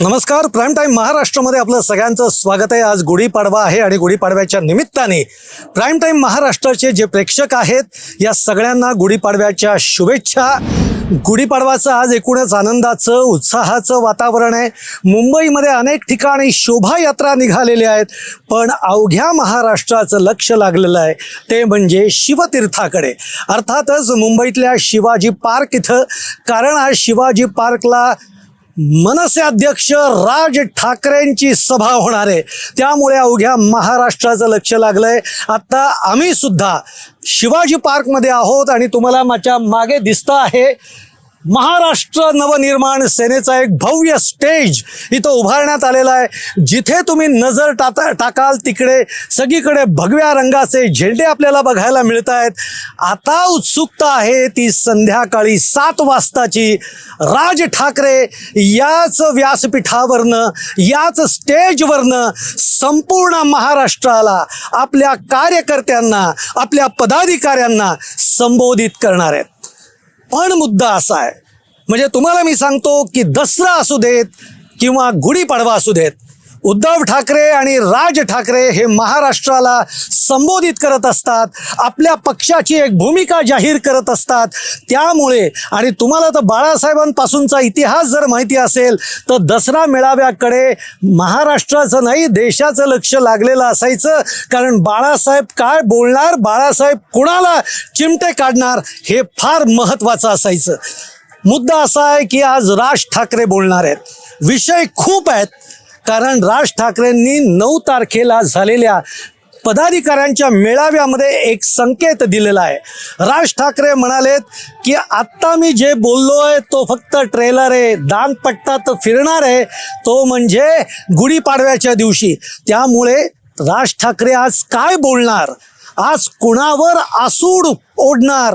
नमस्कार prime time महाराष्ट्रामध्ये आपलं सगळ्यांचं स्वागत आहे. आज गुढीपाडवा आहे आणि गुढीपाडव्याच्या निमित्ताने प्राईम टाईम महाराष्ट्राचे जे प्रेक्षक आहेत या सगळ्यांना गुढीपाडव्याच्या शुभेच्छा. गुढीपाडवाचं आज एकूणच आनंदाचं उत्साहाचं वातावरण आहे. मुंबईमध्ये अनेक ठिकाणी शोभायात्रा निघालेल्या आहेत पण अवघ्या महाराष्ट्राचं लक्ष लागलेलं आहे ते म्हणजे शिवतीर्थाकडे. अर्थातच मुंबईतल्या शिवाजी पार्क इथं कारण आज शिवाजी पार्कला मनसे अध्यक्ष राज ठाकरेंची सभा होणार आहे. त्यामुळे अवघ्या महाराष्ट्राचं लक्ष लागलंय. आता आम्ही सुद्धा शिवाजी पार्कमध्ये आहोत आणि तुम्हाला माझ्या मागे दिसतं आहे. महाराष्ट्र नवनिर्माण सेनेचा एक भव्य स्टेज इथं उभारण्यात आलेला आहे. जिथे तुम्ही नजर टाता टाकाल तिकडे सगळीकडे भगव्या रंगाचे झेंडे आपल्याला बघायला मिळत आहेत. आता उत्सुकता आहे ती संध्याकाळी सात वाजताची. राज ठाकरे याच व्यासपीठावरनं याच स्टेजवरनं संपूर्ण महाराष्ट्राला आपल्या कार्यकर्त्यांना आपल्या पदाधिकाऱ्यांना संबोधित करणार आहेत. पण मुद्दा असा आहे. म्हणजे तुम्हाला मी सांगतो की दसरा असू देत किंवा गुढीपाडवा असू देत उद्धव ठाकरे आणि राज ठाकरे हे महाराष्ट्राला संबोधित करत असतात आपल्या पक्षाची एक भूमिका जाहीर करत असतात. त्यामुळे आणि तुम्हाला तर बाळासाहेबांपासूनचा इतिहास जर माहिती असेल तर दसरा मेळाव्याकडे महाराष्ट्राचं नाही देशाचं लक्ष लागलेलं असायचं. कारण बाळासाहेब काय बोलणार बाळासाहेब कुणाला चिमटे काढणार हे फार महत्त्वाचं असायचं. मुद्दा असा आहे की आज राज ठाकरे बोलणार आहेत. विषय खूप आहेत. कारण राज ठाकरेंनी नऊ तारखेला झालेल्या पदाधिकाऱ्यांच्या मेळाव्यामध्ये एक संकेत दिलेला आहे. राज ठाकरे म्हणालेत की आत्ता मी जे बोललो आहे तो फक्त ट्रेलर आहे. दानपट्टात फिरणार आहे. तो म्हणजे गुढीपाडव्याच्या दिवशी. त्यामुळे राज ठाकरे आज काय बोलणार? आज कुणावर आसूड ओढणार?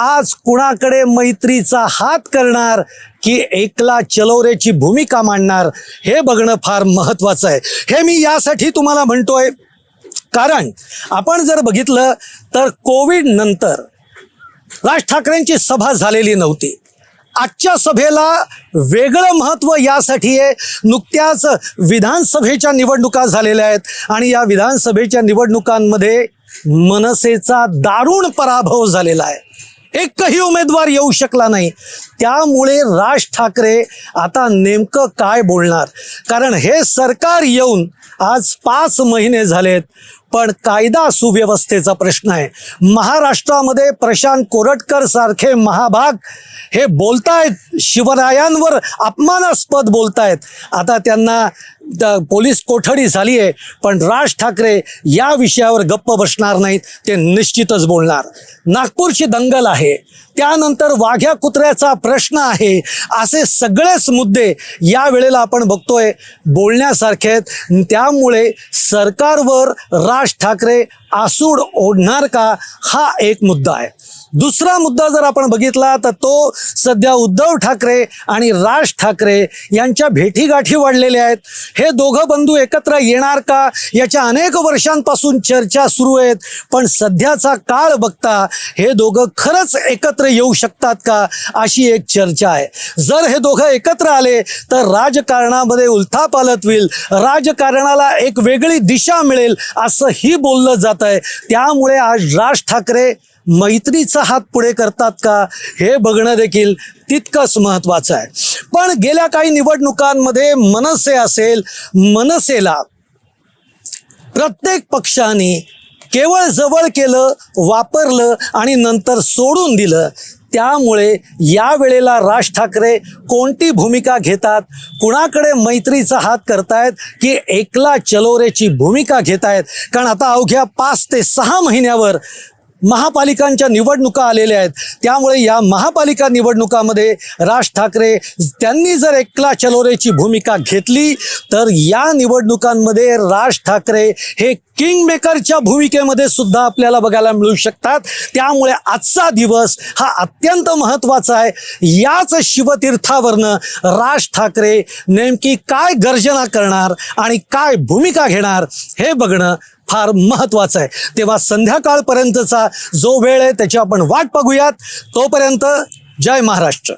आज कुणाकडे मैत्रीचा हात करणार? की एकला चलोरेची भूमिका मांडणार? हे बघणं फार महत्त्वाचं आहे. हे मी यासाठी तुम्हाला म्हणतोय. कारण आपण जर बघितलं तर कोविड नंतर राज ठाकरेंची सभा झालेली नव्हती. आजच्या सभेला वेगळं महत्त्व यासाठी आहे. नुकत्याच विधानसभेच्या निवडणुका झालेल्या आहेत. आणि या विधानसभेच्या निवडणुकांमध्ये मनसेचा दारुण पराभव झालेला आहे. एकही उमेदवार येऊ शकला नाही. त्यामुळे राज ठाकरे आता नेमकं काय बोलणार? कारण हे सरकार येऊन आज पाच महिने झालेत पण कायदा सुव्यवस्थेचा प्रश्न आहे. महाराष्ट्रामध्ये प्रशांत कोरटकर सारखे महाभाग हे बोलतायत शिवरायांवर अपमानास्पद बोलतायत. आता त्यांना पोलीस कोठडी झाली आहे पण राज ठाकरे या विषयावर गप्प बसणार नाहीत ते निश्चितच बोलणार. नागपूरची दंगल आहे त्यानंतर वाघ्या कुत्र्याचा प्रश्न आहे असे सगळेच मुद्दे या वेळेला आपण बघतोय बोलण्यासारखे आहेत. त्यामुळे सरकारवर राज ठाकरे आसूड ओढणार का हा एक मुद्दा आहे. दुसरा मुद्दा जर आपण बघितला तर तो सध्या उद्धव ठाकरे आणि राज ठाकरे यांच्या भेटीगाठी वाढलेल्या आहेत. हे दोघं बंधू एकत्र येणार का? याच्या अनेक वर्षांपासून चर्चा सुरू आहेत. पण सध्याचा काळ बघता हे दोघं खरंच एकत्र येऊ शकतात का? अशी एक चर्चा आहे. जर हे दोघं एकत्र आले तर राजकारणामध्ये उलथापालत होईल. राजकारणाला एक वेगळी दिशा मिळेल असंही बोललं जात आहे त्यामुळे आज राज ठाकरे मैत्रीचा हात पुढे करतात का हे बघणं देखील तितकंच महत्त्वाचं आहे. पण गेल्या काही निवडणुकांमध्ये मनसे असेल मनसेला प्रत्येक पक्षाने केवळ जवळ केलं वापरलं आणि नंतर सोडून दिलं त्यामुळे या वेळेला राज ठाकरे कोणती भूमिका घेतात कुणाकडे मैत्रीचा हात करतायत की एकला चलोरेची भूमिका घेत आहेत कारण आता अवघ्या पाच ते सहा महिन्यावर महापालिकांच्या निवडणुका आलेल्या आहेत. त्यामुळे या महापालिका निवडणुकामध्ये राज ठाकरे त्यांनी जर एकला चलोरेची भूमिका घेतली तर या निवडणुकांमध्ये राज ठाकरे हे किंग मेकरच्या भूमिकेमध्ये सुद्धा आपल्याला बघायला मिळू शकतात. त्यामुळे आजचा दिवस हा अत्यंत महत्त्वाचा आहे. याच शिवतीर्थावरनं राज ठाकरे नेमकी काय गर्जना करणार आणि काय भूमिका घेणार हे बघणं फार महत्त्वाचं आहे. तेव्हा संध्याकाळपर्यंतचा जो वेळ आहे त्याची आपण वाट बघूयात. तोपर्यंत जय महाराष्ट्र.